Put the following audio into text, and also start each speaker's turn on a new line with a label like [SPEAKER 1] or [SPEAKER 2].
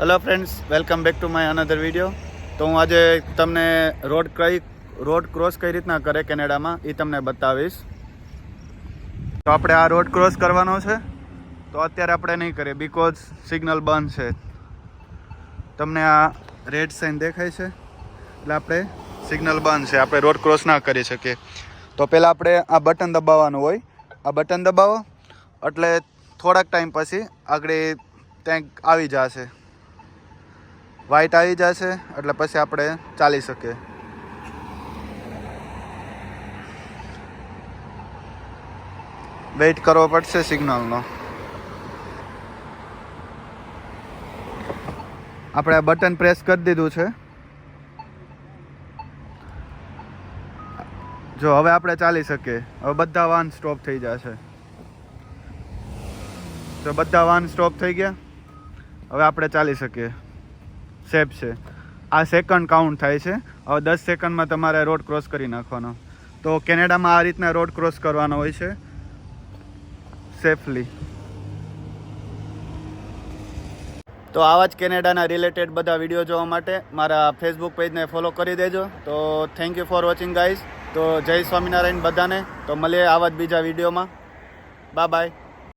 [SPEAKER 1] Hello friends welcome back to my another video તો હું આજે તમને રોડ કઈ, રોડ ક્રોસ કઈ રીતના કરે કેનેડામાં એ તમને બતાવીશ. તો આપણે આ રોડ ક્રોસ કરવાનો છે. તો અત્યારે આપણે નહીં કરીએ બિકોઝ સિગ્નલ બંધ છે. તમને આ રેડ સાઇન દેખાય છે. એટલે આપણે સિગ્નલ બંધ છે. આપણે રોડ ક્રોસ ના કરી શકીએ. તો પહેલાં આપણે આ બટન દબાવવાનું હોય. આ બટન દબાવો. એટલે થોડાક ટાઈમ પછી આગળ ત્યાં આવી જશે. વ્હાઈટ આવી જશે, એટલે પછી આપણે ચાલી શકીએ. વેઇટ કરવો પડશે સિગ્નલનો આપણે બટન પ્રેસ કરી દીધું છે. જો, હવે આપણે ચાલી શકીએ. હવે બધા વાહન સ્ટોપ થઈ જશે. તો બધા વાહન સ્ટોપ થઈ ગયા. હવે આપણે ચાલી શકીએ. સેફ છે. આ સેકન્ડ કાઉન્ટ થાય છે. હવે દસ સેકન્ડમાં તમારે રોડ ક્રોસ કરી નાખવાનો. તો કેનેડામાં આ રીતના રોડ ક્રોસ કરવાનો હોય છે. સેફલી તો આવા જ કેનેડાના રિલેટેડ બધા વીડિયો જોવા માટે મારા ફેસબુક પેજને ફોલો કરી દેજો. તો thank you for watching guys તો જય સ્વામિનારાયણ બધાને. તો મળીએ આવા જ બીજા વિડીયોમાં બાય બાય